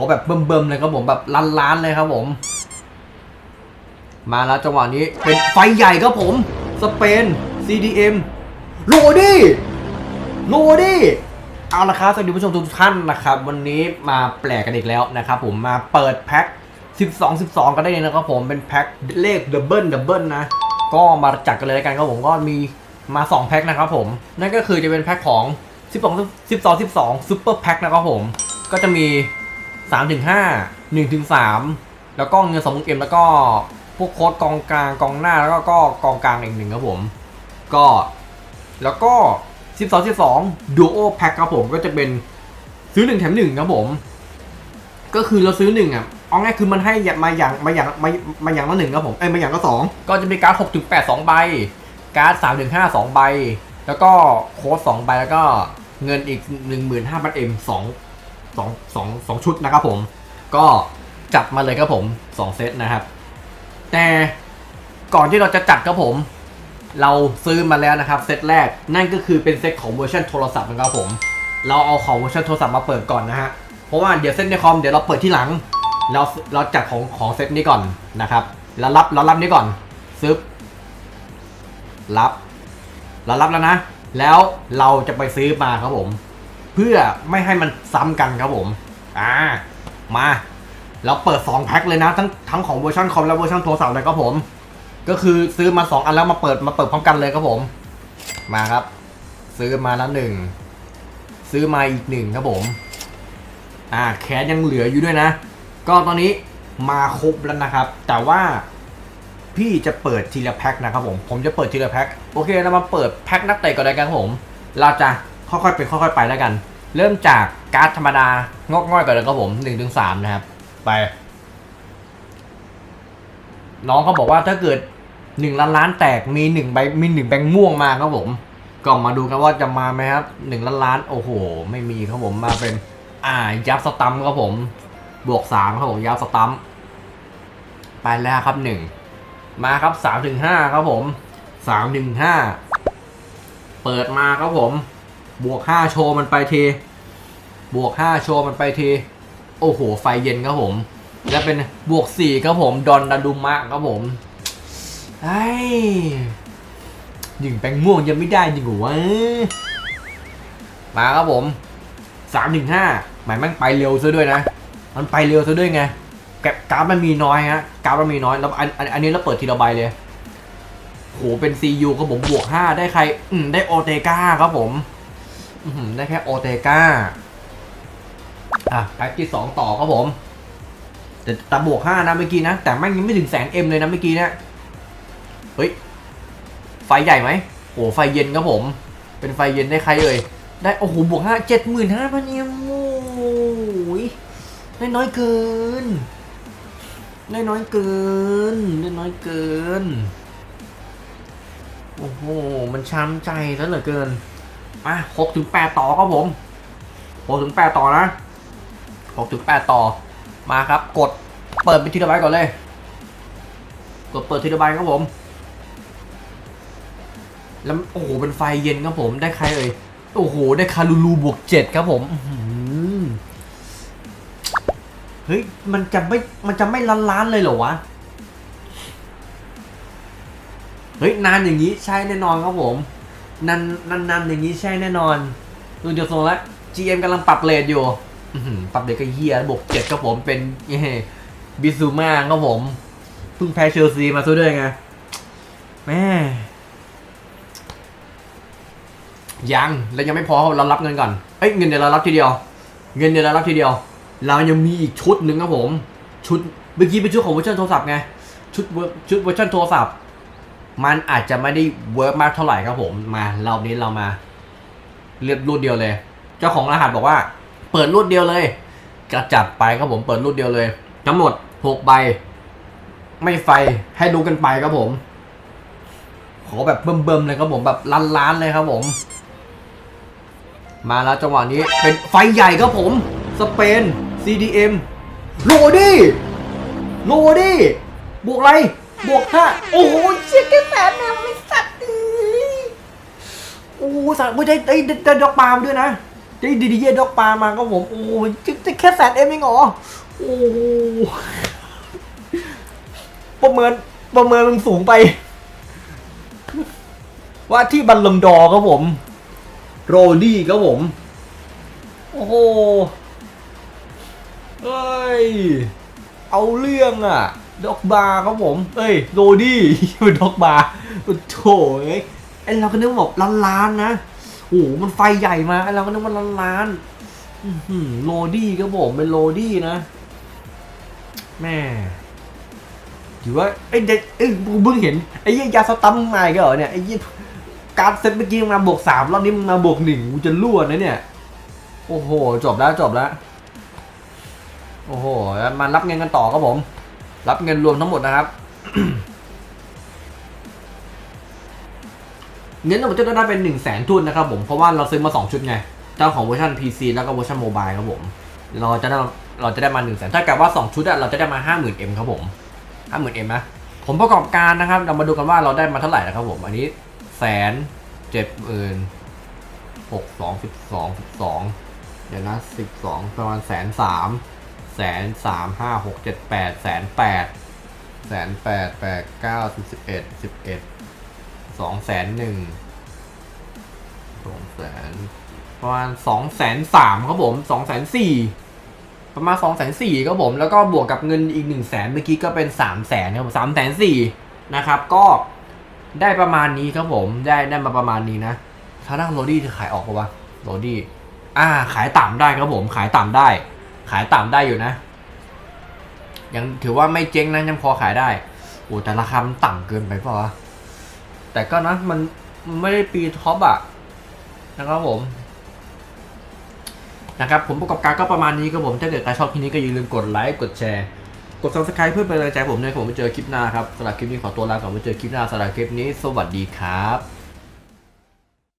อแบบเบิ่มๆเลยครับผมแบบล้านๆเลยครับผม มาแล้วจังหวะนี้เป็นไฟใหญ่ครับผม สเปน CDM โรดี้โรดี้เอาละครับสวัสดีผู้ชมทุกท่านนะครับ วันนี้มาแปลกกันอีกแล้วนะครับผมมาเปิดแพ็ค12 12 กันได้เลยนะครับผมเป็นแพ็คเลขดับเบิลดับเบิลนะ ก็มาจัดกันเลยแล้วกันครับผมก็มีมา 2 แพ็คนะครับผม นั่นก็คือจะเป็นแพ็คของ 12 12 12 Super Pack นะครับผม ก็จะมี 3ถึง5 1ถึง3แล้วก็เงิน2 0 0 0แล้วก็พวกโค้ดกองกลางกองหน้าแล้วก็ก็กองกลางอีกหนึ่งครับผม ก็แล้วก็ 12 12 Duo Pack ครับผมก็จะเป็นซื้อ 1 แถม 1 ครับผม ก็คือเราซื้อ 1 อะเอาง่ายคือมันให้มาอย่างมาอย่างมามาอย่างละหนึ่งครับผมเอ้ยมาอย่างละสองก็จะมีการ์ด6ถึง8 2ใบ การ์ด3ถึง5 2ใบ แล้วก็โค้ด2ใบแล้วก็เงินอีก15,000เอ็มสอง 2 2 2ชุดนะครับผม ก็จัดมาเลยครับผม2เซตนะครับ แต่ก่อนที่เราจะจัดครับผม เราซื้อมาแล้วนะครับเซตแรกนั่นก็คือเป็นเซตของเวอร์ชันโทรศัพท์นะครับผม เราเอาของเวอร์ชันโทรศัพท์มาเปิดก่อนนะฮะเพราะว่าเดี๋ยวเซตในคอมเดี๋ยวเราเปิดที่หลัง เราเราจัดของของเซตนี้ก่อนนะครับแล้วรับเรารับนี้ก่อนซึบรับ เรารับแล้วนะ แล้วเราจะไปซื้อมาครับผม พื่อไม่ให้มันซ้ำกันครับผม อ่า มา เราเปิด 2 แพ็คเลยนะ ทั้งทั้งของเวอร์ชันคอมและเวอร์ชันโทรศัพท์เลยครับผม ก็คือซื้อมา 2 อันแล้วมาเปิดมาเปิดพร้อมกันเลยครับผม มาครับ ซื้อมาแล้วหนึ่ง ซื้อมาอีกหนึ่งครับผม อ่า แคสยังเหลืออยู่ด้วยนะ ก็ตอนนี้มาครบแล้วนะครับ แต่ว่าพี่จะเปิดทีละแพ็คนะครับผม ผมจะเปิดทีละแพ็ค โอเค เรามาเปิดแพ็คนักเตะก่อนเลยกันครับผม เราจะ ค่อยๆเป็นค่อยๆไปแล้วกัน เริ่มจากการ์ดธรรมดางอกง่อยก่อนเลยครับผม1นถึงสนะครับ ไป น้องเขาบอกว่าถ้าเกิดหนึ่งล้านล้านแตกมีหนึ่งใบมีหนึ่งแบงค์ม่วงมาครับผมก็มาดูกันว่าจะมาไหมครับหนึ่งล้านล้านโอ้โห ไม่มีครับผมมาเป็น อ่ายับสตัมครับผม บวกสามครับผมยับสตัมไปแล้วครับหนึ่งมาครับสามถึงห้าครับผมสามถึงห้าเปิดมาครับผม บวกห้าโชว์มันไปทีบวกห้าโชว์มันไปทีโอ้โห ไฟเย็นครับผม และเป็นบวกสี่ครับผม ดอนดาดุมะครับผมไอ้ยิงแปงม่วงยังไม่ได้จริงหรอวมาครับผมสามถึงห้าหมายแม่งไปเร็วซะด้วยนะ มันไปเร็วซะด้วยไงแกะกราฟมันมีน้อยฮะกราฟมันมีน้อยแล้วอันอันนี้เราเปิดทีละใบเลยโหเป็น CU ครับผมบวกห้าได้ใคร อืมได้โอเตกาครับผม อืมได้แค่โอเตกาอะแพ็กที่สองต่อครับผม แต่ต่บวกห้านะเมื่อกี้นะ แต่แม่งยังไม่ถึงแสนเอ็มเลยนะเมื่อกี้เนะเฮ้ย ไฟใหญ่ไหมโอ้ไฟเย็นครับผม เป็นไฟเย็นได้ใครเอ่ยได้โอ้โหบวกห้าเจ็ดหมื่นห้าพันเอ็มโอ้ยได้น้อยเกินได้น้อยเกินได้น้อยเกิน โอ้โห มันช้ำใจซะเหลือเกิน อะหกถึงแปดต่อครับผมหกถึงแปดต่อนะหกถึงแปดต่อมาครับ กดเปิดเป็นทีละใบก่อนเลย กดเปิดทีละใบครับผม แล้วโอ้โหเป็นไฟเย็นครับผมได้ใครเอ่ยโอ้โหได้คารูลูบวกเจ็ดครับผมเฮ้ยมันจะไม่มันจะไม่ล้านล้านเลยเหรอวะเฮ้ยนานอย่างนี้ใช่แน่นอนครับผม นานนานนานอย่างนี้ใช่แน่นอนดูจากทรงแล้ว GM กำลังปรับเลทอยู่ปรับเลทก็เฮียบวกเจ็ดครับผมเป็นบิซูมาครับผมเพิ่งแพ้เชลซีมาซะด้วยไงแม่ยังแล้วยังไม่พอเรารับเงินก่อนเอ้ยเงินเดี๋ยวเรารับทีเดียว เงินเดี๋ยวเรารับทีเดียว เรายังมีอีกชุดหนึ่งครับผม ชุดเมื่อกี้เป็นชุดของเวอร์ชันโทรศัพท์ไงชุดชุดเวอร์ชันโทรศัพท์ มันอาจจะไม่ได้เวิร์กมากเท่าไหร่ครับผมมารอบนี้เรามาเรียบรูดเดียวเลย เจ้าของรหัสบอกว่า เปิดรูดเดียวเลยก็จัดไปครับผมเปิดรูดเดียวเลยทั้งหมดหกใบ ไม่ไฟให้ดูกันไปครับผม ขอแบบเบิ่มๆเลยครับผมแบบล้านๆเลยครับผม มาแล้วจังหวะนี้เป็นไฟใหญ่ครับผม สเปน CDM โรดี้โรดี้บวกอะไร บวกห้าโอ้โหเชี่ยแค่แสนแนวไม่สัตว์เอ้ยโอ้โหสัตว์ไม่ได้ได้ได้ด้ดอกปล์มาด้วยนะได้ดีดีเยด็อกปลามาครับผมโอ้ยจะจะแค่แสนเอ็มเองเหรอโอ้โหประเมินประเมินมันสูงไป ว่าที่บัลลงดอครับผม โรดี้ครับผม โอ้โหเอ้ย เอาเรื่องอะ ด็อกบาร์ครับผม เอ้ยโรดี้เป็นด็อกบาร์โถเอ้ยไอเราก็นึกว่าแบบล้านๆนะโอ้โหมันไฟใหญ่มาไอเราก็นึกว่าล้านๆโรดี้ครับผมเป็นโรดี้นะแม่ถือว่าไอ้เด็กเอ้ยเพิ่งเห็นไอ้ยี่ยาสตัมมาอีกแล้วเหรอเนี่ยไอ้ยี่การเซตเมื่อกี้มาบวกสามรอบนี้มึงมาบวกหนึ่งกูจะรั่วนะเนี่ย โอ้โห จบแล้วจบแล้ว โอ้โห มารับเงินกันต่อครับผม รับเงินรวมทั้งหมดนะครับเงินทั้งหมดจะได้เป็นหนึ่งแสนทุนนะครับผมเพราะว่าเราซื้อมาสองชุดไง เจ้าของเวอร์ชัน PC แล้วก็เวอร์ชันโมบายครับผม เราจะได้เราจะได้มาหนึ่งแสนถ้าเกิดว่าสองชุดเราจะได้มาห้าหมื่นเอ็มครับผมห้าหมื่นเอ็มนะผมประกอบการนะครับ เรามาดูกันว่าเราได้มาเท่าไหร่นะครับผม อันนี้แสนเจ็ดหมื่นหกสองสิบสองสิบสองเดี๋ยวนะสิบสองประมาณแสนสาม แสนสามห้าหกเจ็ดแปดแสนแปดแสนแปดแปดเก้าสิบสิบเอ็ดสิบเอ็ดสองแสนหนึ่งสองแสนประมาณสองแสนสามครับผมสองแสนสี่ประมาณสองแสนสี่ครับผมแล้วก็บวกกับเงินอีกหนึ่งแสนเมื่อกี้ก็เป็นสามแสนครับผมสามแสนสี่นะครับ ก็ได้ประมาณนี้ครับผมได้ได้มาประมาณนี้นะถ้านั่งโรดี้จะขายออกปะวะโรดี้อ่าขายต่ำได้ครับผมขายต่ำได้ ขายต่ำได้อยู่นะ ยังถือว่าไม่เจ๊งนะยังพอขายได้โอ้แต่ราคามันต่ำเกินไปเปล่าวะแต่ก็นะมันไม่ได้ปีท็อปอะนะครับผมนะครับผมประกอบการก็ประมาณนี้ครับผมถ้าเกิดใครชอบคลิปนี้ก็อย่าลืมกดไลค์กดแชร์ กด subscribe เพื่อเป็นกำลังใจให้ผมในผมไปเจอคลิปหน้าครับสำหรับคลิปนี้ขอตัวลาก่อนไปเจอคลิปหน้าสำหรับคลิปนี้ สวัสดีครับ